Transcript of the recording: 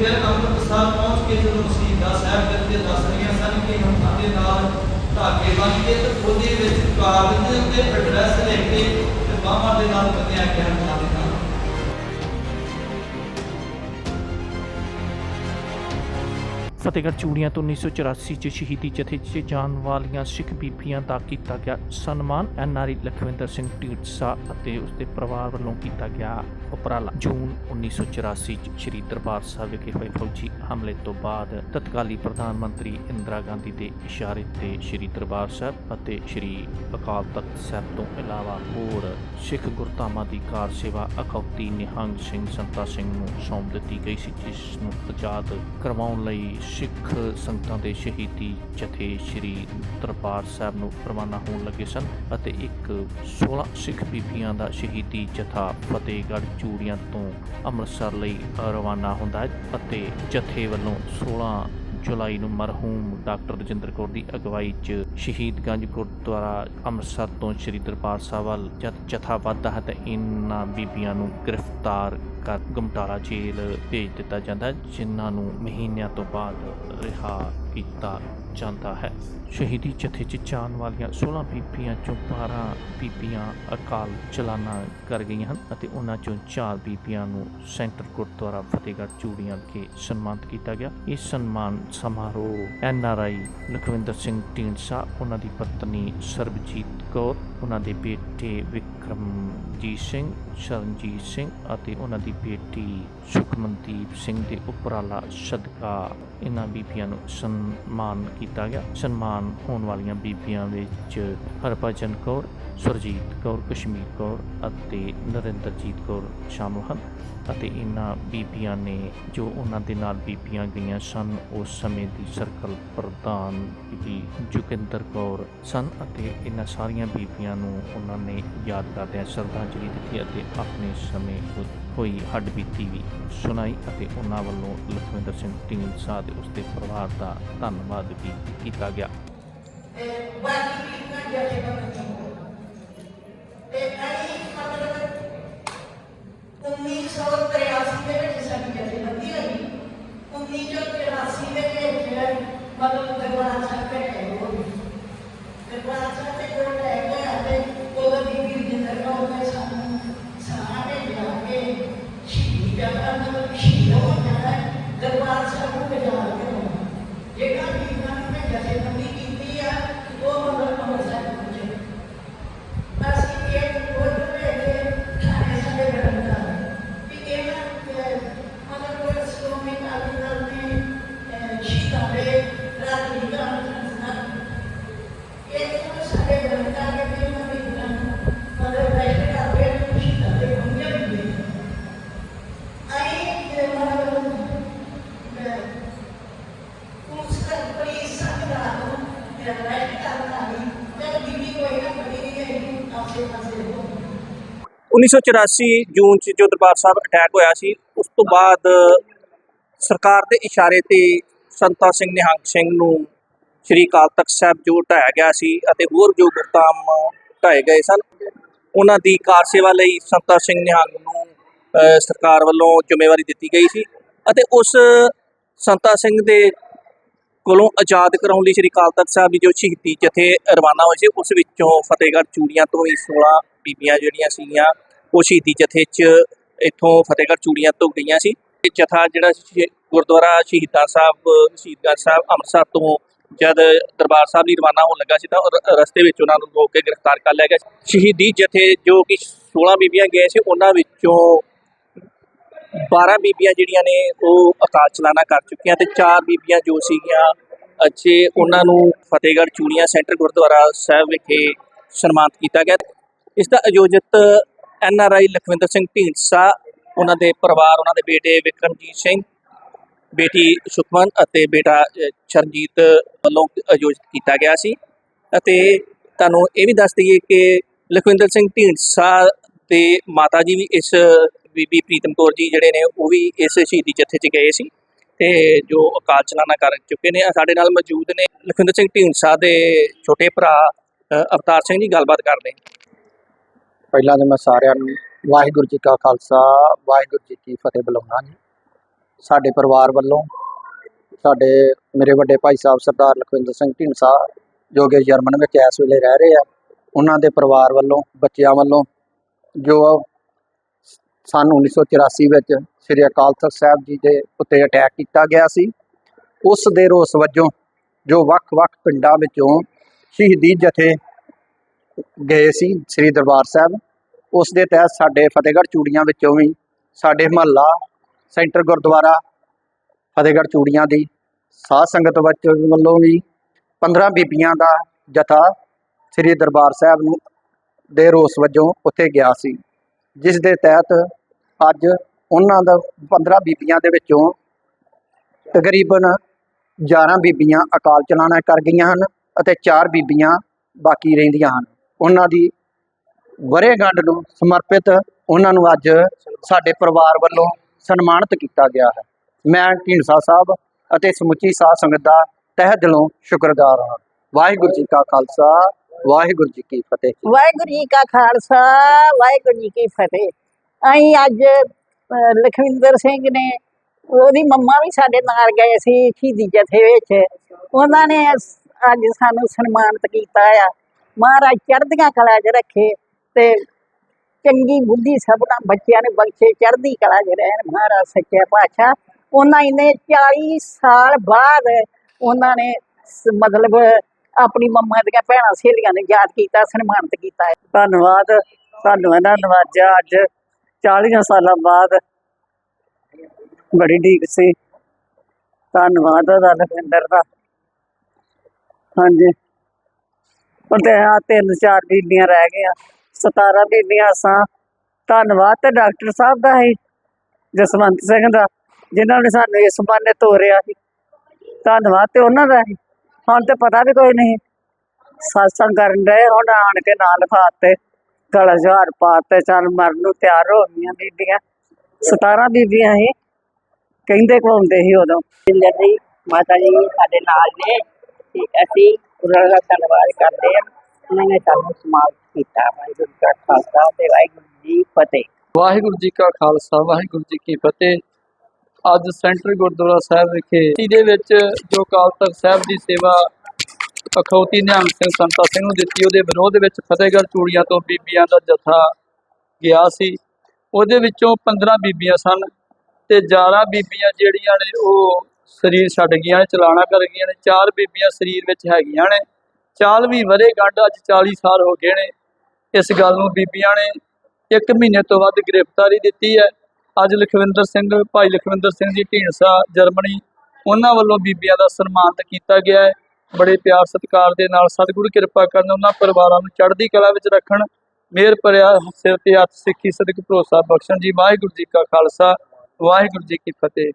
ਫਿਰ ਅੰਮ੍ਰਿਤਸਰ ਪਹੁੰਚ ਕੇ ਜਦੋਂ ਸ਼ਹੀਦਾਂ ਸਾਹਿਬ ਕਰਕੇ ਦੱਸ ਰਹੀਆਂ ਸਨ ਕਿ ਹੱਥਾਂ ਦੇ ਨਾਲ ਧਾਗੇ ਬੰਨ੍ਹ ਕੇ ਤੇ ਉਹਦੇ ਵਿੱਚ ਕਾਗਜ਼ ਦੇ ਉੱਤੇ ਐਡਰੈਸ ਲਿਖ ਕੇ ਤੇ ਬਾਹਾਂ ਦੇ ਨਾਲ ਬੰਨਿਆ ਗਿਆ ਹੱਥਾਂ ਫਤਿਹਗੜ੍ਹ ਚੂੜੀਆਂ ਤੋਂ 1984 ਚ ਸ਼ਹੀਦੀ ਜਥੇ 'ਚ ਜਾਣ ਵਾਲੀਆਂ ਸਿੱਖ ਬੀਬੀਆਂ ਦਾ ਕੀਤਾ ਗਿਆ ਸਨਮਾਨ। ਐਨਆਰਈ ਲਖਵਿੰਦਰ ਸਿੰਘ ਢੀਂਡਸਾ ਅਤੇ ਉਸ ਦੇ ਪਰਿਵਾਰ ਵੱਲੋਂ ਕੀਤਾ ਗਿਆ ਉਪਰਾਲਾ। ਜੂਨ 1984 ਚ ਸ਼੍ਰੀ ਦਰਬਾਰ ਸਾਹਿਬ ਵਿਖੇ ਹੋਏ ਫੌਜੀ ਹਮਲੇ ਤੋਂ ਬਾਅਦ ਤਤਕਾਲੀ ਪ੍ਰਧਾਨ ਮੰਤਰੀ ਇੰਦਰਾ ਗਾਂਧੀ ਦੇ ਇਸ਼ਾਰੇ ਤੇ ਸ਼੍ਰੀ ਦਰਬਾਰ ਸਾਹਿਬ ਅਤੇ ਸ਼੍ਰੀ ਅਕਾਲ ਤਖਤ ਸਾਹਿਬ ਤੋਂ ਇਲਾਵਾ ਹੋਰ ਸਿੱਖ ਗੁਰਧਾਮਾਂ ਦੀ ਕਾਰ ਸੇਵਾ ਅਖੌਤੀ ਨਿਹੰਗ ਸਿੰਘ ਸੰਤਾ ਸਿੰਘ ਨੂੰ ਸੌਂਪ ਦਿੱਤੀ ਗਈ ਸੀ, ਜਿਸ ਨੂੰ ਆਜ਼ਾਦ ਕਰਵਾਉਣ ਲਈ ਸਿੱਖ ਸੰਗਤਾਂ ਦੇ ਸ਼ਹੀਦੀ ਜਥੇ ਸ਼੍ਰੀ ਦਰਬਾਰ ਸਾਹਿਬ ਨੂੰ ਰਵਾਨਾ ਹੋਣ ਲੱਗੇ ਸਨ ਅਤੇ ਇੱਕ 16 ਸਿੱਖ ਬੀਬੀਆਂ ਦਾ ਸ਼ਹੀਦੀ ਜਥਾ ਫਤਿਹਗੜ੍ਹ ਚੂੜੀਆਂ ਤੋਂ ਅੰਮ੍ਰਿਤਸਰ ਲਈ ਰਵਾਨਾ ਹੁੰਦਾ ਹੈ ਅਤੇ ਜਥੇ ਵੱਲੋਂ 16 ਜੁਲਾਈ ਨੂੰ ਮਰਹੂਮ ਡਾਕਟਰ ਰਜਿੰਦਰ ਕੌਰ ਦੀ ਅਗਵਾਈ 'ਚ ਸ਼ਹੀਦਗੰਜ ਗੁਰਦੁਆਰਾ ਅੰਮ੍ਰਿਤਸਰ ਤੋਂ ਸ੍ਰੀ ਦਰਬਾਰ ਸਾਹਿਬ ਵੱਲ ਜਦ ਜਥਾ ਵੱਧਦਾ ਹੈ ਤਾਂ ਇਨ੍ਹਾਂ ਬੀਬੀਆਂ ਨੂੰ ਗ੍ਰਿਫਤਾਰ ਕਰ ਗਮਟਾਲਾ ਜੇਲ੍ਹ ਭੇਜ ਦਿੱਤਾ ਜਾਂਦਾ, ਜਿਨ੍ਹਾਂ ਨੂੰ ਮਹੀਨਿਆਂ ਤੋਂ ਬਾਅਦ ਰਿਹਾ ਕੀਤਾ ਜਾਂਦਾ ਹੈ। ਸ਼ਹੀਦੀ ਜਥੇ 'ਚ ਜਾਣ ਵਾਲੀਆਂ 16 ਬੀਬੀਆਂ ਚੋਂ 12 ਬੀਬੀਆਂ ਅਕਾਲ ਚਲਾਣਾ ਕਰ ਗਈਆਂ ਹਨ ਅਤੇ ਉਹਨਾਂ ਚੋਂ 4 ਬੀਬੀਆਂ ਨੂੰ ਸੈਂਟਰ ਗੁਰਦੁਆਰਾ ਫਤਿਹਗੜ੍ਹ ਚੂੜੀਆਂ ਵਿਖੇ ਸਨਮਾਨਿਤ ਕੀਤਾ ਗਿਆ। ਇਸ ਸਨਮਾਨ ਸਮਾਰੋਹ N R I Lakhwinder Singh Dhindsa, ਉਹਨਾਂ ਦੀ ਪਤਨੀ ਸਰਬਜੀਤ ਕੌਰ, ਉਹਨਾਂ ਦੇ ਬੇਟੇ ਵਿਕਰਮਜੀਤ ਸਿੰਘ, ਸ਼ਰਨਜੀਤ ਸਿੰਘ ਅਤੇ ਉਹਨਾਂ ਦੀ ਬੇਟੀ ਸੁਖਮਨਦੀਪ ਸਿੰਘ ਦੇ ਉਪਰਾਲਾ ਸਦਕਾ ਇਹਨਾਂ ਬੀਬੀਆਂ ਨੂੰ ਸਨਮਾਨ ਕੀਤਾ ਗਿਆ। ਸਨਮਾਨ ਹੋਣ ਵਾਲੀਆਂ ਬੀਬੀਆਂ ਵਿੱਚ ਹਰਭਜਨ ਕੌਰ, ਸੁਰਜੀਤ ਕੌਰ, ਕਸ਼ਮੀਰ ਕੌਰ ਅਤੇ ਨਰਿੰਦਰਜੀਤ ਕੌਰ ਸ਼ਾਮਲ ਹਨ ਅਤੇ ਇਹਨਾਂ ਬੀਬੀਆਂ ਨੇ ਜੋ ਉਹਨਾਂ ਦੇ ਨਾਲ ਬੀਬੀਆਂ ਗਈਆਂ ਸਨ, ਉਸ ਸਮੇਂ ਦੀ ਸਰਕਲ ਪ੍ਰਧਾਨ ਜੀ ਜੁਗਿੰਦਰ ਕੌਰ ਸਨ ਅਤੇ ਇਹਨਾਂ ਸਾਰੀਆਂ ਬੀਬੀਆਂ ਨੂੰ ਉਹਨਾਂ ਨੇ ਯਾਦ ਕਰਦਿਆਂ ਸ਼ਰਧਾਂਜਲੀ ਦਿੱਤੀ ਅਤੇ ਆਪਣੇ ਸਮੇਂ ਹੋਈ ਹੱਡਬੀਤੀ ਵੀ ਸੁਣਾਈ ਅਤੇ ਉਹਨਾਂ ਵੱਲੋਂ ਲਖਵਿੰਦਰ ਸਿੰਘ ਢੀਂਡਸਾ ਤੇ ਉਸਦੇ ਪਰਿਵਾਰ ਦਾ ਧੰਨਵਾਦ ਵੀ ਕੀਤਾ ਗਿਆ। ਤੇ ਬਾਕੀ ਵੀ ਨਾ ਜਿਹੜੇ ਬੰਦੇ ਤੇ ਅਈ ਮਤਲਬ 1983 ਦੇ 1984 ਜੂਨ ਚ ਜੋ ਦਰਬਾਰ ਸਾਹਿਬ ਅਟੈਕ ਹੋਇਆ ਸੀ, ਉਸ ਤੋਂ ਬਾਅਦ ਸਰਕਾਰ ਦੇ ਇਸ਼ਾਰੇ ਤੇ ਸੰਤਾ ਸਿੰਘ ਨਿਹੰਗ ਸਿੰਘ ਨੂੰ ਸ਼੍ਰੀ ਅਕਾਲ ਤਖਤ ਸਾਹਿਬ ਜੋ ਢਾਇਆ ਗਿਆ ਸੀ ਅਤੇ ਹੋਰ ਜੋ ਗੁਰਧਾਮ ਢਾਏ ਗਏ ਸਨ, ਉਹਨਾਂ ਦੀ ਕਾਰ ਸੇਵਾ ਲਈ ਸੰਤਾ ਸਿੰਘ ਨਿਹੰਗ ਨੂੰ ਸਰਕਾਰ ਵੱਲੋਂ ਜ਼ਿੰਮੇਵਾਰੀ ਦਿੱਤੀ ਗਈ ਸੀ ਅਤੇ ਉਸ ਸੰਤਾ ਸਿੰਘ ਦੇ ਕੋਲੋਂ ਆਜ਼ਾਦ ਕਰਾਉਣ ਲਈ ਸ਼੍ਰੀ ਅਕਾਲ ਤਖਤ ਸਾਹਿਬ ਦੀ ਜੋ ਸ਼ਹੀਦੀ ਜਥੇ ਰਵਾਨਾ ਹੋਏ ਸੀ, ਉਸ ਵਿੱਚੋਂ ਫਤਿਹਗੜ੍ਹ ਚੂੜੀਆਂ ਤੋਂ ਹੀ 16 ਬੀਬੀਆਂ ਜਿਹੜੀਆਂ ਸੀਗੀਆਂ ਉਹ ਸ਼ਹੀਦੀ ਜਥੇ 'ਚ ਇੱਥੋਂ ਫਤਿਹਗੜ੍ਹ ਚੂੜੀਆਂ ਤੋਂ ਗਈਆਂ ਸੀ। ਇਹ ਜਥਾ ਜਿਹੜਾ ਗੁਰਦੁਆਰਾ ਸ਼ਹੀਦਾਂ ਸਾਹਿਬ ਸ਼ਹੀਦਗੰਜ ਸਾਹਿਬ ਅੰਮ੍ਰਿਤਸਰ ਤੋਂ ਜਦ ਦਰਬਾਰ ਸਾਹਿਬ ਲਈ ਰਵਾਨਾ ਹੋਣ ਲੱਗਾ ਸੀ ਤਾਂ ਰ- ਰਸਤੇ ਵਿੱਚ ਉਹਨਾਂ ਨੂੰ ਰੋਕ ਕੇ ਗ੍ਰਿਫਤਾਰ ਕਰ ਲਿਆ ਗਿਆ ਸ਼ਹੀਦੀ ਜਥੇ ਜੋ ਕਿ 16 ਬੀਬੀਆਂ ਗਏ ਸੀ, ਉਹਨਾਂ ਵਿੱਚੋਂ 12 ਬੀਬੀਆਂ ਜਿਹੜੀਆਂ ਨੇ ਉਹ ਅਕਾਲ ਚਲਾਣਾ ਕਰ ਚੁੱਕੀਆਂ ਤੇ 4 ਬੀਬੀਆਂ ਜੋ ਸੀਗੀਆਂ ਅੱਛੇ ਉਹਨਾਂ ਨੂੰ ਫਤਿਹਗੜ੍ਹ ਚੂੜੀਆਂ ਸੈਂਟਰ ਗੁਰਦੁਆਰਾ ਸਾਹਿਬ ਵਿਖੇ ਸਨਮਾਨਿਤ ਕੀਤਾ ਗਿਆ। ਇਸ ਦਾ ਆਯੋਜਿਤ N R I Lakhwinder Singh Dhindsa, ਉਹਨਾਂ ਦੇ ਪਰਿਵਾਰ, ਉਹਨਾਂ ਦੇ ਬੇਟੇ ਵਿਕਰਮਜੀਤ ਸਿੰਘ, ਬੇਟੀ ਸੁਖਮਨ ਅਤੇ ਬੇਟਾ ਚਰਨਜੀਤ ਵੱਲੋਂ ਆਯੋਜਿਤ ਕੀਤਾ ਗਿਆ ਸੀ। ਅਤੇ ਤੁਹਾਨੂੰ ਇਹ ਵੀ ਦੱਸ ਦਈਏ ਕਿ ਲਖਵਿੰਦਰ ਸਿੰਘ ਢੀਂਡਸਾ ਤੇ ਮਾਤਾ ਜੀ ਵੀ ਇਸ ਬੀਬੀ ਪ੍ਰੀਤਮ ਕੌਰ ਜੀ ਜਿਹੜੇ ਨੇ, ਉਹ ਵੀ ਇਸ ਸ਼ਹੀਦੀ ਜਥੇ 'ਚ ਗਏ ਸੀ ਤੇ ਜੋ ਅਕਾਲ ਚਲਾਣਾ ਕਰ ਚੁੱਕੇ ਨੇ। ਸਾਡੇ ਨਾਲ ਮੌਜੂਦ ਨੇ ਲਖਵਿੰਦਰ ਸਿੰਘ ਢੀਂਡਸਾ ਦੇ ਛੋਟੇ ਭਰਾ ਅਵਤਾਰ ਸਿੰਘ ਜੀ, ਗੱਲਬਾਤ ਕਰਦੇ ਪਹਿਲਾਂ ਤਾਂ ਮੈਂ ਸਾਰਿਆਂ ਨੂੰ ਵਾਹਿਗੁਰੂ ਜੀ ਕਾ ਖਾਲਸਾ, ਵਾਹਿਗੁਰੂ ਜੀ ਕੀ ਫਤਿਹ ਬੁਲਾਉਣਾ ਜੀ। ਸਾਡੇ ਪਰਿਵਾਰ ਵੱਲੋਂ, ਸਾਡੇ ਮੇਰੇ ਵੱਡੇ ਭਾਈ ਸਾਹਿਬ ਸਰਦਾਰ ਲਖਵਿੰਦਰ ਸਿੰਘ ਢੀਂਡਸਾ ਜੋ ਕਿ ਜਰਮਨ ਵਿੱਚ ਇਸ ਵੇਲੇ ਰਹਿ ਰਹੇ ਆ, ਉਹਨਾਂ ਦੇ ਪਰਿਵਾਰ ਵੱਲੋਂ, ਬੱਚਿਆਂ ਵੱਲੋਂ ਜੋ ਸਨ 1984 ਵਿੱਚ ਸ੍ਰੀ ਅਕਾਲ ਤਖਤ ਸਾਹਿਬ ਜੀ ਦੇ ਉੱਤੇ ਅਟੈਕ ਕੀਤਾ ਗਿਆ ਸੀ, ਉਸ ਦੇ ਰੋਸ ਵਜੋਂ ਜੋ ਵੱਖ-ਵੱਖ ਪਿੰਡਾਂ ਵਿੱਚੋਂ ਸ਼ਹੀਦੀ ਜਥੇ ਗਏ ਸੀ, ਸ੍ਰੀ ਦਰਬਾਰ ਸਾਹਿਬ। ਉਸ ਦੇ ਤਹਿਤ ਸਾਡੇ ਫਤਿਹਗੜ੍ਹ ਚੂੜੀਆਂ ਵਿੱਚੋਂ ਵੀ ਸਾਡੇ ਮਹੱਲਾ, ਸੈਂਟਰ ਗੁਰਦੁਆਰਾ ਫਤਿਹਗੜ੍ਹ ਚੂੜੀਆਂ ਦੀ ਸਾਧ ਸੰਗਤ ਵਿੱਚ ਵੱਲੋਂ ਵੀ 15 ਬੀਬੀਆਂ ਦਾ ਜਥਾ ਸ੍ਰੀ ਦਰਬਾਰ ਸਾਹਿਬ ਨੂੰ ਦੇ ਰੋਸ ਵਜੋਂ ਉੱਥੇ ਗਿਆ ਸੀ। ਜਿਸ ਦੇ ਤਹਿਤ ਅੱਜ ਉਹਨਾਂ ਦਾ 15 ਬੀਬੀਆਂ ਦੇ ਵਿੱਚੋਂ ਤਕਰੀਬਨ 11 ਬੀਬੀਆਂ ਅਕਾਲ ਚਲਾਣਾ ਕਰ ਗਈਆਂ ਹਨ ਅਤੇ 4 ਬੀਬੀਆਂ ਬਾਕੀ ਰਹਿੰਦੀਆਂ ਹਨ। ਉਹਨਾਂ ਦੀ ਵਰ੍ਹੇਗੰਢ ਨੂੰ ਸਮਰਪਿਤ ਉਹਨਾਂ ਨੂੰ ਅੱਜ ਸਾਡੇ ਪਰਿਵਾਰ ਵੱਲੋਂ ਸਨਮਾਨਿਤ ਕੀਤਾ ਗਿਆ ਹੈ। ਮੈਂ ਢੀਂਡਸਾ ਸਾਹਿਬ ਅਤੇ ਸਮੁੱਚੀ ਸਾਧ ਸੰਗਤ ਦਾ ਤਹਿ ਦਿਲੋਂ ਸ਼ੁਕਰਗੁਜ਼ਾਰ ਹਾਂ। ਵਾਹਿਗੁਰੂ ਜੀ ਕਾ ਖਾਲਸਾ, ਵਾਹਿਗੁਰੂ ਜੀ ਕੀ ਫਤਿਹ। ਵਾਹਿਗੁਰੂ ਜੀ ਕਾ ਖਾਲਸਾ, ਵਾਹਿਗੁਰੂ ਜੀ ਕੀ ਫਤਿਹ। ਅਸੀਂ ਅੱਜ ਲਖਵਿੰਦਰ ਸਿੰਘ ਨੇ ਉਹਦੀ ਮੰਮਾ ਵੀ ਸਾਡੇ ਨਾਲ ਗਏ ਸੀ ਸ਼ਹੀਦੀ ਜਥੇ ਵਿੱਚ। ਉਹਨਾਂ ਨੇ ਅੱਜ ਸਾਨੂੰ ਸਨਮਾਨਿਤ ਕੀਤਾ ਆ। ਮਹਾਰਾਜ ਚੜ੍ਹਦੀਆਂ ਕਲਾ 'ਚ ਰੱਖੇ ਤੇ ਚੰਗੀ ਬੁੱਧੀ ਸਭਨਾ ਬੱਚਿਆਂ ਨੂੰ ਬਖਸ਼ੇ, ਚੜ੍ਹਦੀ ਕਲਾ 'ਚ ਰਹਿਣ ਮਹਾਰਾਜ ਸੱਚਾ ਪਾਤਸ਼ਾਹ। ਉਹਨਾਂ ਇਹਨੇ 40 ਸਾਲ ਬਾਅਦ ਉਹਨਾਂ ਨੇ ਮਤਲਬ ਆਪਣੀ ਮੰਮਾ ਦੀਆਂ ਭੈਣਾਂ ਸਹੇਲੀਆਂ ਨੂੰ ਯਾਦ ਕੀਤਾ, ਸਨਮਾਨਿਤ ਕੀਤਾ। ਧੰਨਵਾਦ, ਤੁਹਾਨੂੰ ਇਹਨਾਂ ਨਵਾਜਿਆ ਅੱਜ 40 ਸਾਲਾਂ ਬਾਅਦ ਬੜੀ ਢੀਕ ਸੀ। ਧੰਨਵਾਦ ਉਹਦਾ ਲਖਵਿੰਦਰ ਦਾ। ਹਾਂਜੀ। ਹੁਣ ਆ ਤਿੰਨ ਚਾਰ ਬੀਬੀਆਂ ਰਹਿ ਗਈਆਂ 17 ਬੀਬੀਆਂ ਸਾਂ। ਧੰਨਵਾਦ ਤੇ ਡਾਕਟਰ ਸਾਹਿਬ ਦਾ ਹੈ, ਜਸਵੰਤ ਸਿੰਘ ਦਾ, ਜਿਨ੍ਹਾਂ ਨੇ ਸਾਨੂੰ ਇਸ ਬੰਨੇ ਤੋਰਿਆ ਸੀ। ਧੰਨਵਾਦ ਤੇ ਉਹਨਾਂ ਦਾ ਹੈ। ਹੁਣ ਤੇ ਪਤਾ ਵੀ ਕੋਈ ਨਹੀਂ। satsang ਕਰਨ ਦੇ ਹੁਣ ਆਣ ਕੇ ਨਾਲ ਖਾਤੇ ਗਲ ਜਹਾਰ ਪਾਤੇ, ਚੱਲ ਮਰਨ ਨੂੰ ਤਿਆਰ ਹੋ ਗਈਆਂ ਬੀਬੀਆਂ। 17 ਬੀਬੀਆਂ ਸੀ ਕਹਿੰਦੇ ਘੁੰਮਦੇ ਸੀ ਉਦੋਂ। ਜਿੰਦਰ ਜੀ ਮਾਤਾ ਜੀ, ਸਾਡੇ ਨਾਲ ਨੇ, ਤੇ ਅਸੀਂ ਉਹਨਾਂ ਦਾ ਧੰਨਵਾਦ ਕਰਦੇ ਹਾਂ। ਉਹਨਾਂ ਨੇ ਸਾਨੂੰ ਸਮਾਲ ਕੀਤਾ। ਵਾਹਿਗੁਰੂ ਜੀ ਖਾਲਸਾ ਤੇ ਵਾਹਿਗੁਰੂ ਜੀ ਫਤਿਹ। ਵਾਹਿਗੁਰੂ ਜੀ ਕਾ ਖਾਲਸਾ, ਵਾਹਿਗੁਰੂ ਜੀ ਕੀ ਫਤਿਹ। ਅੱਜ ਸੈਂਟਰ ਗੁਰਦੁਆਰਾ ਸਾਹਿਬ ਵਿਖੇ ਜਿਹਦੇ ਵਿੱਚ ਜੋ ਅਕਾਲ ਤਖਤ ਸਾਹਿਬ ਦੀ ਸੇਵਾ ਅਖੌਤੀ ਨਿਹੰਗ ਸਿੰਘ ਸੰਤਾ ਸਿੰਘ ਨੂੰ ਦਿੱਤੀ, ਉਹਦੇ ਵਿਰੋਧ ਵਿੱਚ ਫਤਿਹਗੜ੍ਹ ਚੂੜੀਆਂ ਤੋਂ ਬੀਬੀਆਂ ਦਾ ਜਥਾ ਗਿਆ ਸੀ। ਉਹਦੇ ਵਿੱਚੋਂ 15 ਬੀਬੀਆਂ ਸਨ ਤੇ 11 ਬੀਬੀਆਂ ਜਿਹੜੀਆਂ ਨੇ ਉਹ ਸਰੀਰ ਛੱਡ ਗਈਆਂ ਨੇ, ਚਲਾਣਾ ਕਰ ਗਈਆਂ ਨੇ। ਚਾਰ ਬੀਬੀਆਂ ਸਰੀਰ ਵਿੱਚ ਹੈਗੀਆਂ ਨੇ। ਚਾਲਵੀਂ ਵਰੇ ਗੰਢ, ਅੱਜ 40 ਸਾਲ ਹੋ ਗਏ ਨੇ। ਇਸ ਗੱਲ ਨੂੰ ਬੀਬੀਆਂ ਨੇ ਇੱਕ ਮਹੀਨੇ ਤੋਂ ਵੱਧ ਗ੍ਰਿਫਤਾਰੀ ਦਿੱਤੀ ਹੈ। ਅੱਜ ਲਖਵਿੰਦਰ ਸਿੰਘ, ਭਾਈ ਲਖਵਿੰਦਰ ਸਿੰਘ ਜੀ ਢੀਂਡਸਾ, ਜਰਮਨੀ, ਉਹਨਾਂ ਵੱਲੋਂ ਬੀਬੀਆਂ ਦਾ ਸਨਮਾਨਿਤ ਕੀਤਾ ਗਿਆ ਹੈ। ਬੜੇ ਪਿਆਰ ਸਤਿਕਾਰ ਦੇ ਨਾਲ ਸਤਿਗੁਰੂ ਕਿਰਪਾ ਕਰਨ ਉਹਨਾਂ ਪਰਿਵਾਰਾਂ ਨੂੰ ਚੜ੍ਹਦੀ ਕਲਾ ਵਿੱਚ ਰੱਖਣ। ਮਿਹਰ ਭਰਿਆ ਸਿਰ ਤੇ ਹੱਥ ਸਿੱਖੀ ਸਦਕ ਭਰੋਸਾ ਬਖਸ਼ਣ ਜੀ। ਵਾਹਿਗੁਰੂ ਜੀ ਕਾ ਖਾਲਸਾ, ਵਾਹਿਗੁਰੂ ਜੀ ਕੀ ਫਤਿਹ।